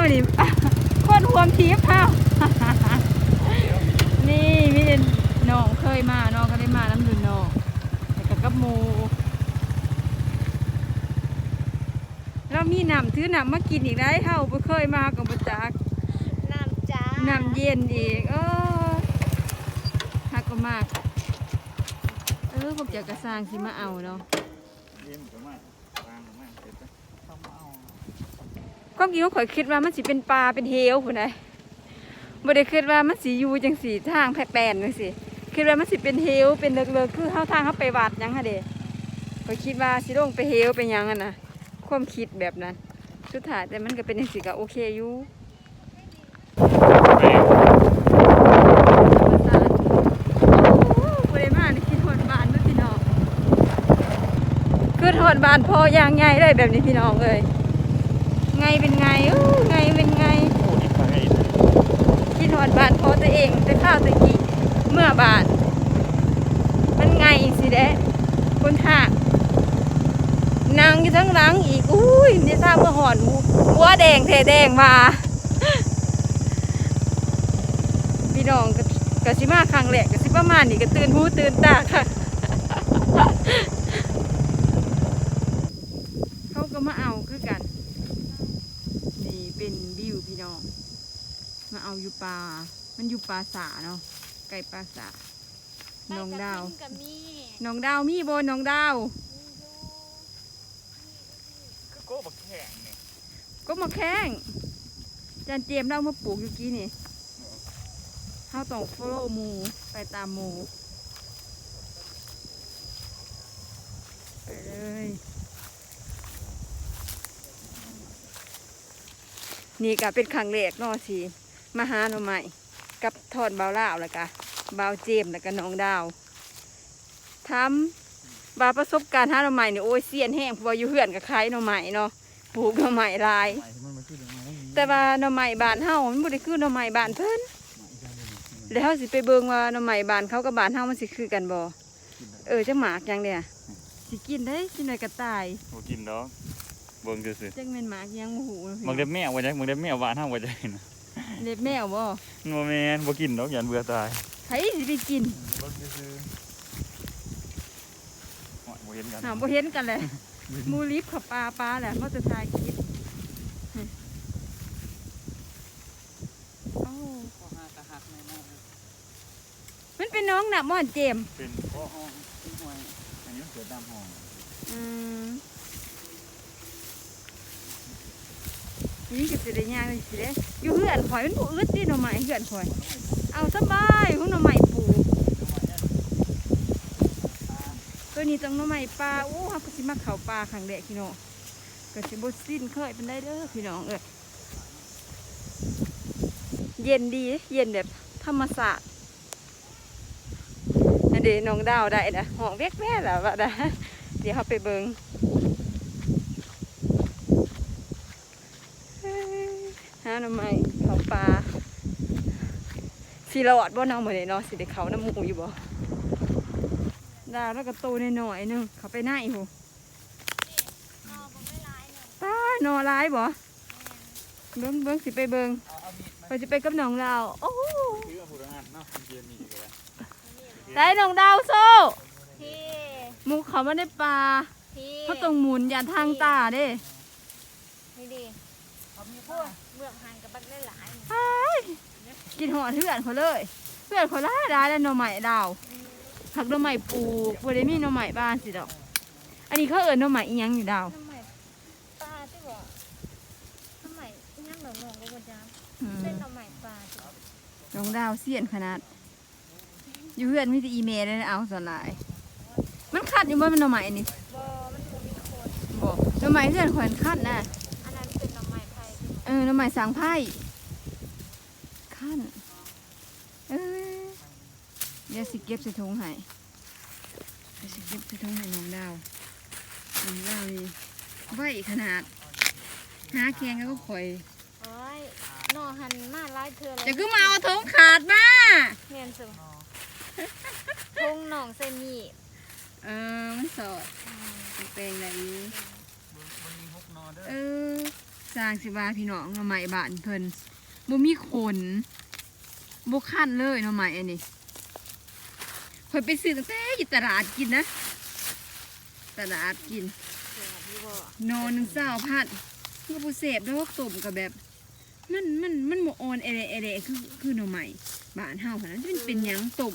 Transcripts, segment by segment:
อนี่คนหวมทีฟเท่านี่มิเดนน้องเคยมาน้องก็ได้มาน้ำดื่นน้องแต่กับกับมูเรามีน้ำถือน้ำมากินอีกได้เท่าบ่เคยมากับปรจักน้ำจ้าน้ำเย็นอีกเออฮักก็มาก เออพวกเจ้ากระซางที่มาเอาเนาะ ความจริงเขาข่อยคิดว่ามันสิเป็นปลาเป็นเหวพุ่นใดบ่ได้คิดว่ามันสิอยู่จังสีทางแพร่แปนจังซี่คิดว่ามันสิเป็นเหวเป็นเลิกๆคือเฮาทางเฮาไปวัดหยังหั่นเด้ข่อยคิดว่าสิลงไปเหวไปหยังอะนะความคิดแบบนั้น สุดท้ายแต่มันก็เป็นจังซี่ก็โอเคอยู่โอ้บ่ได้มานี่คิดฮอดบานด้อพี่น้องคือฮอดบ้านพอย่างใหญ่เลยแบบนี้พี่น้องเอ้ย ไงเป็นไงอู้ไงเป็นไงโอ้ยไปคิดหอดบานพอตัวเองแต่ข้าวตะกี้เมื่อบานมันไงอีกสิเด้คนหากนางอยู่ทั้งหลังอีกอุ้ยนี่ทราบเมื่อหอนหัวแดงเทแดงมาพี่น้องก็ก็สิมาครั้งแรกก็สิประมาณนี้ก็ตื่นหูตื่นตาค่ะ เขาก็มาเอาคือกัน นี่เป็นวิวพี่น้อง มาเอาอยู่ปลา มันอยู่ปลาสาเนาะ ไก่ปลาสาน้องดาว ไปกับมีน้องดาวมีบนน้องดาวก็โก้บักแข็งเนี่ยก็มาแข้งจานเจมส์เรามาปลูกอยู่กี้นี่เขาต้อง follow หมูไปตามหมูไปเลยนี่ก็เป็นครั้งแรกเนาะสิ มาหาหน่อใหม่กับทอดเบาล่าวแล้วก็เบาเจมส์แล้วก็น้องดาวทำบาประสบการณ์หาหน่อใหม่นี่โอ้ยเสียนแห้งเพราะว่าอยู่เหือนกับใครหน่อใหม่เนาะปลูกหน่อใหม่หลายไปมันมาขึ้นมาแต่ว่าหน่อไม้บานเฮามันบ่ได้คือหน่อไม้บานเพิ่นแล้วเฮาสิไปเบิ่งว่าหน่อไม้บานเขากับบานเฮามันสิคือกันบ่เออจังหมากจังเนี่ยสิกินได้สิหน่อยก็ตายโอ้กินดอกเบิ่งซื่อจังแม่นหมากยังบ่ฮู้ๆ มึงได้แมวไว้จังมึงได้แมวหวานเฮาไว้จังนะ เล็บแมวบ่บ่แม่นบ่กินดอกยันเบื่อตายไผสิไปกินเบิ่งซื่อๆโอ้ยบ่เห็นกันหาบ่เห็นกันเลยหมูลิฟขับปลาปลาแหละเขาจะทายคลิปโอ้มันเป็นน้องน่ะม่อนเจมส์เป็นข้อห้องเป็นห้อยอันนี้มันเกิดตามห้องอืม นี่ก็สิได้ยางเลยสิเด้อยู่เฮือนข่อยมันบ่อึดติหน่อไม้เฮือนข่อย เอาสบายของหน่อไม้ปลูตัวนี้ต้องหน่อไม้ปลาอู้ฮาก็สิมาเข้าป่าครั้งแรกพี่น้องก็สิบ่สิ้นเคยเป็นได้เด้อพี่น้องเอ้ยเย็นดีเย็นแบบธรรมศาสตร์อันเดน้องดาวได้นะห้องแวกแม่แล้วว่าได้เดี๋ยวเขาไปเบิง หาหน่อไม้เขาปลาสีรอดบ่เนาะเหมือนเนาะสิเด็กเขาน้ำหมูอยู่บ่ดาวแล้วก็โตในหน่อยๆหนึงเขาไปไหนหูนอบ่ไม่ร้ายหนึ่งตาหนอร้ายบ่เบิ้งเบิ้งสิไปเบิงไปสิไปกับน้องดาวโอ้โหถือว่าผู้ทหารเนาะเกียร์นี่ก็ได้ได้น้องดาวโซ่พี่หมูเขามาในป่าพี่เขาต้องหมุนอย่าทางตาเด้นี่ดิเขามีพูด เมืองหันกับบักได้หลายอ้ายกินหอดเพื่อนเขาเลยเพื่อนเขาล่าได้แล้วหน่อไม้ดาวผักหน่อไม้ปลูกบ่ได้มีหน่อไม้บ้านสิดอก อันนี้เขาเอิ้นหน่อไม้อีหยังอยู่ดาวทำไมปลาที่บอกทำไมย่างหนองงก็บ่จ้าอืมเป็นหน่อไม้ปลาจ้ะน้องดาวเสียนขนาด อยู่เพื่อนมีแต่อีเมลเลยนะเอาสวนหลาย มันคัดอยู่บ่เป็นหน่อไม้นี่บ่มันบ่มีคนบอกหน่อไม้เพื่อนขวัญคัดนะ ออหน่อไม้สังไพ่ขั้นเออเดี๋ยวสิเก็บใส่ถุงให้เดี๋ยวสิเก็บใส่ถุงให้น้องดาวน้องดาวนี่ไว้ขนาด หาแกงก็ข่อยโอ้ยหน่อหันมาหลายเทื่อเลยจะคือมาเอาถุงขาดมาเมียนสุทงหนองใส่มีดเออมันสอดแปลงอะไรนี้มันมีฮกนอเด้อเออ สร้างสิบาพี่น้องหน่อไม้บานเพิ่นบ่มีขนบ่คันเลยหน่อไม้อันนี้ข่อยไปซื้อตั้งแต่อยู่ตลาดกินนะ ตลาดกิน นอนหนึ่งเศร้าพันก็บ่เสพดอกต้มกับแบบ มันมันมันบ่อ่อนเอเดเอเดคือคือหน่อใหม่บานเฮาหั่นนะมันเป็นยังต้ม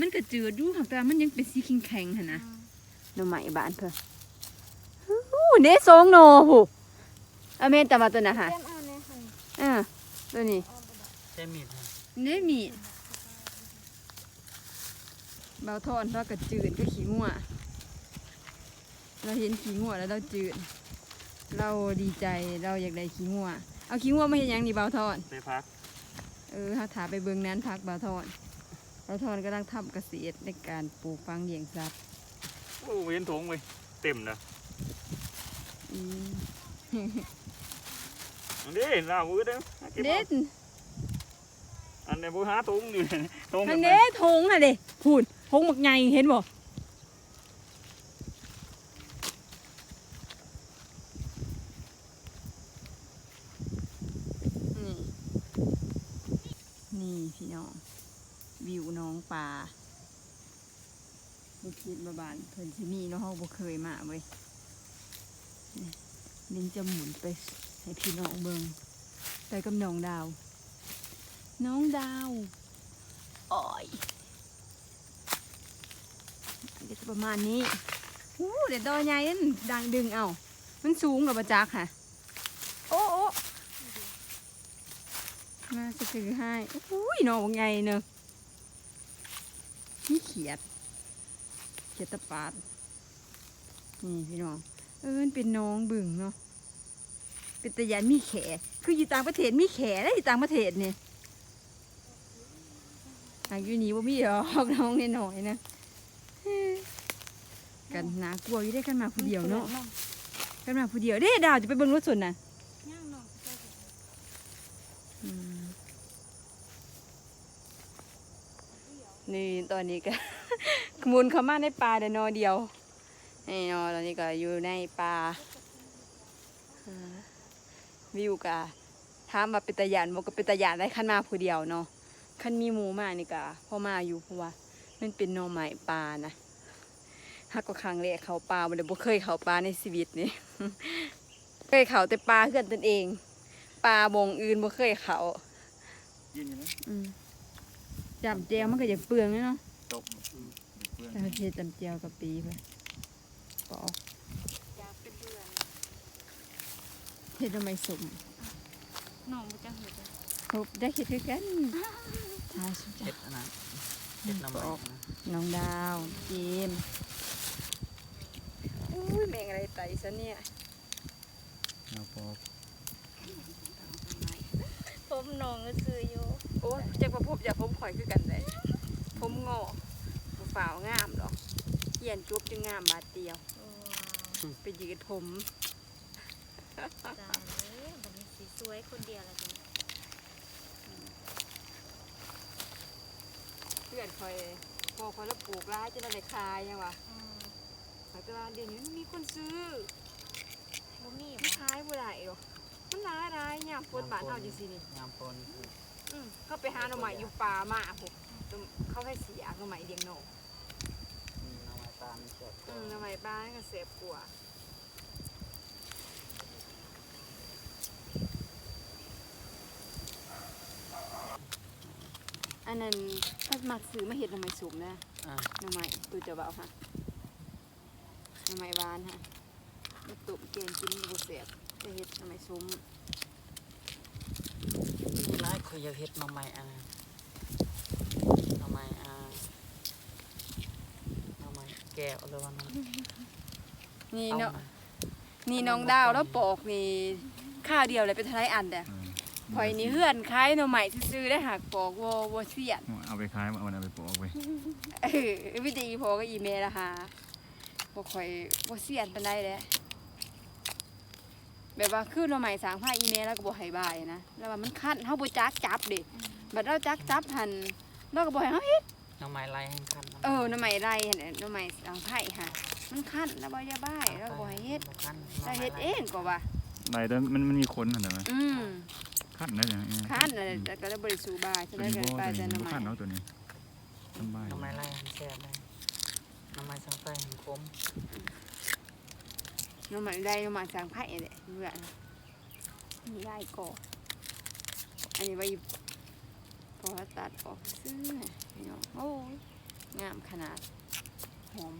มันก็จืดอยู่หักแต่ว่ามันยังเป็นสีแข็งๆหั่นนะหน่อใหม่บานเพิ่นเด้สองหน่อ หูอะแม่นตะมาตัวน่ะค่ะแก้มเอาแน่ค่ะอ่าตัวนี้เอาบ่ได้ใช่มีดฮะเด้มีเบาทอนเพราะกระจืดก็ขี้งัวเราเห็นขี้งัวแล้วเราจืด เราดีใจเราอยากได้ขี้งัวเอาขี้งัวมาเห็นยังนี่เบาทอน ไปพักเออเขาถาไปเบิงนั้นพักเบาทอนเบาทอนกำลังทำเกษตรในการปลูกฟังเลี้ยงสัตว์โอ้เห็นถุงไปเต็มนะอืมอั นนี้ลามือเด้อหาก็บเด็อาดอันนี้บูหาถุงอยู่นี่ถุงอันเด้ทงอะเด้พูดทงหมักใหญ่เห็นบ่นี่นี่พี่น้องวิวน้องปลาบุคิดมาบานเพิ่นที่นี่เนาะเฮาบ่เคยมาเว้ยนี่ลิงจะหมุนไป ให้พี่น้องเบิงไปกับน้องดาว น้องดาวอ้อยอันนี้ประมาณนี้อู้เดี๋ยวดอยใหญ่นั่นดังดึงเอามันสูงกับประจักค่ะ โอ้โอ้น่าจะถือให้อุ้ยน้องไงเนอะนี่เขียด เขียดตะปาดนี่พี่น้อง เออมันเป็นน้องบึงเนาะ เป็นตะยานมีแข คืออยู่ต่างประเทศมีแขได้อยู่ต่างประเทศเนี่ยทางอยู่นี่ว่ามีหรอกน้องน้อยๆนะกันนากลัวอยู่ได้กันมาผู้เดียวเนาะกันมาผู้เดียวเด้ดาวจะไปเบิ่งรถส่วนน่ะนี่ตอนนี้ก็ขมุนเข้ามาในป่าเดนอเดียวนี่นอตอนนี้ก็อยู่ในป่า วิวกะถามว่าเป็นตะยานบอกก็เป็นตะยานได้ขันมาผู้เดียวเนาะขันมีหมูมานี่กะพอมาอยู่เพราะว่ามันเป็นหนอใหม่ป่านะฮักก็ครั้งแรกเขาป่าบ่ได้บ่เคยเข้าป่าในชีวิตนี่เคยเข้าแต่ป่าเพื่อนตนเอง ปลาบงอื่นบ่เคยเขายินอยู่นะอืมจำเจียวมันก็จะเปลืองเลยเนาะตกเพื่อนแต่เขาเฮ็ดจำเจียวกับปีไปปอกอยากเป็นเดือน เฮ็ดทำไมสมน้องบ่จักเฮ็ดเลยครบได้เฮ็ดคือกันทาสุดเห็ดอันนั้นเห็ดน้ำมันนะน้องดาวเจมส์อุ้ยแมงอะไรไตซะเนี่ยเอาพอผมน้องก็ซื้ออยู่โอ้ยจักว่าพบอย่าผมข่อยคือกันเลยผมงอบ่ฝ่าวงามดอกเขียนจุบจึงงามบาดเดียวโอ้ไปยืดผม ว้าวตายแล้วบ่มีสีสวยคนเดียวละจ้ะเพื่อนคอยพอคอยแล้วปลูกร้ายจะได้ขายยังวะอืมแต่ว่าเดี๋ยวนี้มันมีคนซื้อบ่มีมันบ่ขายบ่ได้หรอกมันร้ายร้ายยามฝนบ้านเฮาจังซี่นี่ยามฝนอืมเขาไปหาหน่อไม้อยู่ป่ามาพุเขาให้เสียหน่อไม้เลี้ยงนกมีน้ำมันตาลเจ็บอืมหน่อไม้บ้านก็เสพกว่ อันนั้นถ้ามักซื้อมาเฮ็ดหน่อไม้สุมนะอ่าหน่อไม้ตูจะเบาค่ะหน่อไม้บานค่ะมาตุ่มเกณฑ์กินบุเสียบจะเฮ็ดหน่อไม้ซุ้มร้ายคุยอยากเฮ็ดมาใหม่อะมาใหม่อะมาใหม่แก้วหรือว่าน้ำนี่เอาเนาะมา นี่น้องดาวแล้วปอกนี่ข้าวเดียวเลยเป็นเทาไรอันเด้อ พอยนี่เฮือนคล้ายหน่อไม้ซื้อๆได้หักปอกโวโวเสียดเอาไปขายเอาไปปลูกไปเออวิธีพอก็อีเมลละค่ะบ่ค่อยบ่เสียนปานใดแหละแบบว่าคือหน่อไม้สางผ้าอีเมลแล้วก็บ่ให้บายนะแล้วว่ามันคันเฮาบ่จักจับเด้บัดเราจักจับหันเราก็บ่ให้เฮาเฮ็ดน้ำไม้ไล่แห่งคันเออหน่อไม้ไรหั่นน่ะหน่อไม้สางไผ่ค่ะ มันคันแล้วบ่อย่าบายเราก็บ่ให้เฮ็ดบ่คันเราเฮ็ดเองก็ว่าไหนแต่มันมันมีคนเห็นไหมอืม ขั้นได้ยังคันน่ะแต่ก็เลยบ่ได้สู้บายฉะนั้นก็ไปแต่หน่อไม้ขั้นเอาตัวนี้ทำไมหน้ำไม้ไล่หันแซ่บเลยหน้ำไม้สังไฟหันคมน้องใหม่ได้น้องใหม่สร้างไผ่เลยเบื่อนะมีได้ก่ออันนี้ไว้พอตัดออกซื้อพี่น้องโอ้ยงามขนาดหอม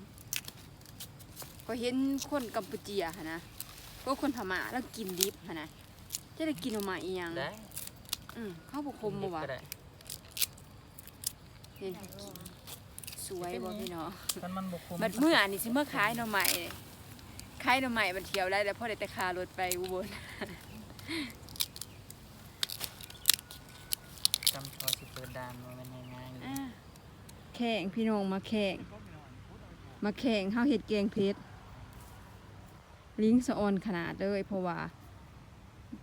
ก็เห็นคนกัมพูเจียค่ะนะก็คนพม่าแล้วกินดิบค่ะนะ จะได้กินออกมาอีหยังได้อืมข้าวบุคมบ่วะก็ได้นี่สวยบ่พี่น้องมันมันบกคมบัดเมื่อนี่สิเมื่อขายหน่อใหม่ขายหน่อใหม่มันเที่ยวได้แล้วพอได้แต่คารถไปอุบลจำพอสิเปิดดานมันเป็นง่ายๆเลยแข่งพี่น้องมาแข่งมาแข่งเฮาเฮ็ดแกงเพชรลิงสะออนขนาดเลยเพราะว่า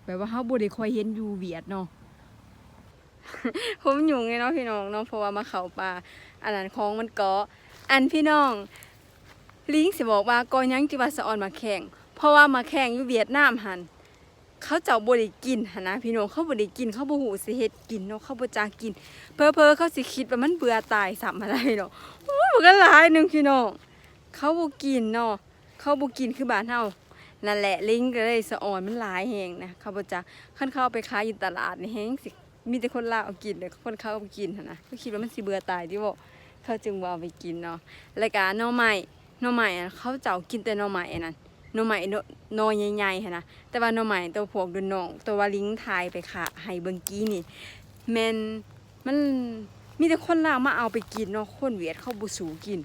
แปลว่าเฮาบ่ได้คอยเห็นอยู่เวียดเนาะผมอยุ่ไงเนาะพี่น้องเนาะเพราะว่ามาเขาป่าอันนั้นของมันเกาะ อันพี่น้อง ลิงสิบอกว่าก็ยังจิว่าสะออนมาแข่งเพราะว่ามาแข่งอยู่เวียดนามหันเขาเจ้าบ่ได้กินหนะพี่น้องเขาบ่ได้กินเขาบ่ฮู้สิเฮ็ดกินเนาะเขาบ่จักกิน เพอเพอเขาสิคิดว่ามันเบื่อตายสัมอะไรเนาะโอ้ยมันก็หลายหนึ่งพี่น้องเขาบ่กินเนาะเขาบ่กินคือบ้านเฮา นั่นแหละลิงก็เลยสะออนมันหลายแฮงนะเขาบ่จักคันเขาเอาไปขายอยู่ตลาดนี่แฮงสิมีแต่คนลาวเอากินเลยคนเขาเอาไปกินนะเขาคิดว่ามันสิเบื่อตายที่บ่เขาจึงบ่เอาไปกินเนาะแล้วก็หน่อไม้หน่อไม้อะเขาเจ้ากินแต่น่อไม้อันนั้นนอไม้หน่นอใหญ่ๆนนะแต่ว่าน่อไม้ตัวพวกดุนนอง ตัวว่าลิงทายไปค่ะให้เบิงกี้นี่แมนมันมีแต่คนลาวมาเอาไปกินเนาะคนเวียดเขาบ่สูกิน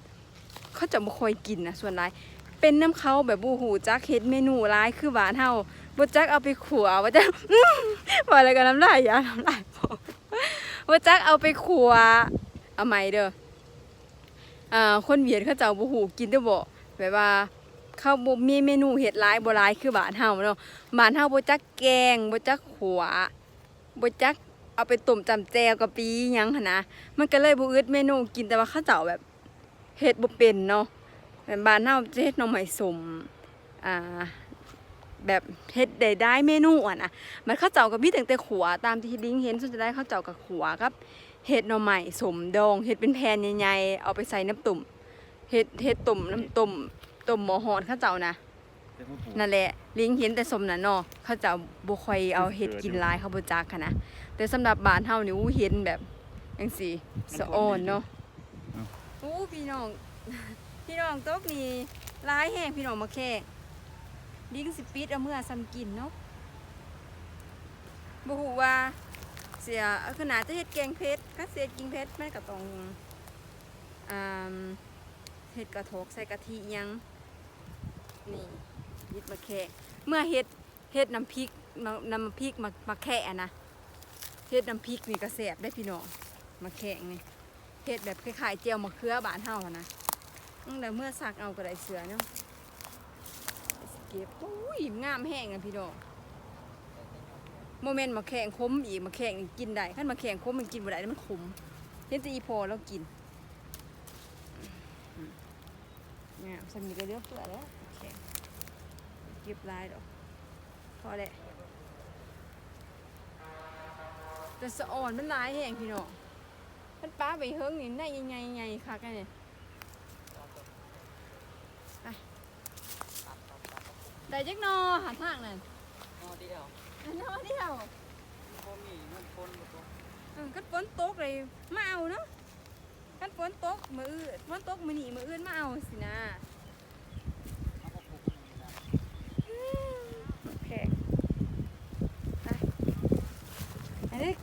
เขาจะบ่ค่อยกินนะส่วนหลาย เป็นน้ำเขาแบบบ่ฮู้จักเฮ็ดเมนูหลายคือบ้านเฮาบ่จักเอาไปขัวบ่จักว่าอะไรกันน้ำลายอย่าน้ำลายบ่จักเอาไปขัวเอาใหม่เด้ออ่าคนเวียดเขาเจ้าบ่ฮู้กินเด้บ่แบบว่าเขาบ่มีเมนูเฮ็ดหลายบ่หลายคือบ้านเฮาเนาะบ้านเฮาบ่จักแกงบ่จักขัวบ่จักเอาไปต้มจำแจวกะปียังหนะมันก็เลยบ่อึดเมนูกินแต่ว่าข้าวเจ้าแบบเฮ็ดบ่เป็นเนาะ แบบบ้านเฮาจะเฮ็ดหน่อไม้สมอ่าแบบเฮ็ดได้ได้เมนูอะนะมันข้าวเจ้าก็มีตั้งแต่ขัวตามที่ลิงเห็นส่วนจะได้ข้าวเจ้ากับขัวกับเฮ็ดหน่อไม้สมดองเฮ็ดเป็นแผ่นใหญ่ๆเอาไปใส่น้ำตุ่มเฮ็ดเฮ็ดตุ่มน้ำตุ่มตุ่มหม้อฮ้อนข้าวเจ้านะแต่ผู้ปลูกนั่นแหละลิงเห็นแต่สมน่ะเนาะเขาจะบ่ค่อยเอาเห็ดกินหลายเขาบ่จักค่ะนะแต่สำหรับบ้านเฮานี่อู้เห็นแบบจังซี่สะอ่อนเนาะอู้พี่น้อง พี่น้องตกนี่หลายแห้งพี่น้องมาแค่ลิงสิปิดเอาเมื่อซ้ำกินเนาะบ่ฮู้ว่าเสียขนาดจะเฮ็ดแกงเผ็ดก็เสียกิงเผ็ดมันก็ต้องอ่าเฮ็ดกระทกใส่กะทิยังนี่ยิดมาแค่เมื่อเฮ็ดเฮ็ดน้ำพริกนำน้ำพริกมามาแค่นะเฮ็ดน้ำพริกนี่ก็แซ่บได้พี่น้องมาแค่นี่เฮ็ดแบบคล้ายๆเจียวมะเขือบานเฮานะ ตั้งแต่เมื่อสักเอาก็ได้เสือเนาะเก็บอุ้ยงามแห้งอะพี่น้องโมเมนต์มาแข่งคมอีกมาแข่งกินได้ขั้นมาแข่งคมมันกินบ่ได้มันขมเห็นต่อีพอแล้วกินอืมงามสำนีก็เลือกเปื่อแล้วโอเคเก็บลายดอกพอแหละแต่สะอ่อนมันลายแห้งพี่น้องมันป้าไปเฮิงนี่ได้ยังไงไงค่ะกันเนี่ย แต่เจ๊กนอหันทางนั่นนอเดียวนอเดียวบ่มีมันคนตกออคันฝนตกเลยมาเอาเนาะคันฝนตกมืออื่นฝนตกมือหนีมืออื่นมาเอาสินะนะโอเคไปอันนี้